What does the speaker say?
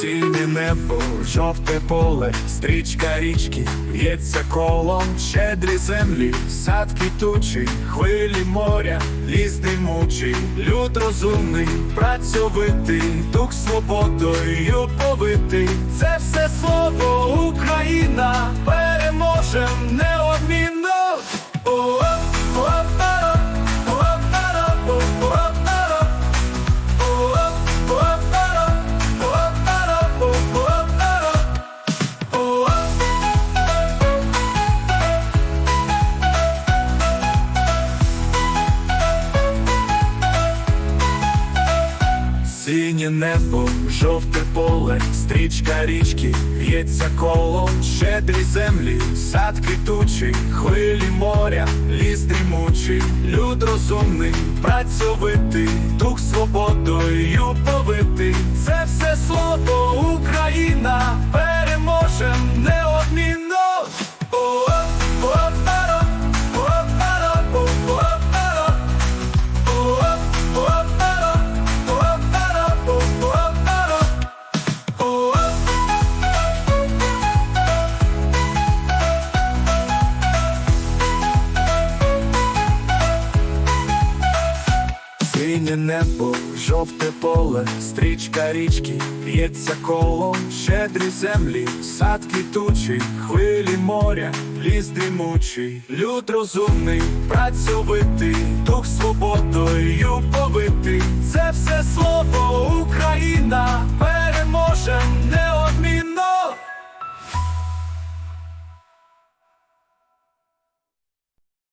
Синє небо, жовте поле, стрічка річки, в'ється колом, щедрі землі, сад квітучий, хвилі моря, ліс димучий, люд розумний, працьовитий, дух свободою повитий. Це все слово Синє небо, жовте поле, стрічка річки, в'ється коло, щедрі землі, сад квітучий, хвилі моря, ліс дрімучий, люд розумний, працьовитий, дух свободою повитий. Синє небо, жовте поле, стрічка річки, п'ється колом, щедрі землі, сад квітучий, хвилі моря, ліс дрімучий, люд розумний, працьовитий, дух свободою повитий. Це все слово Україна,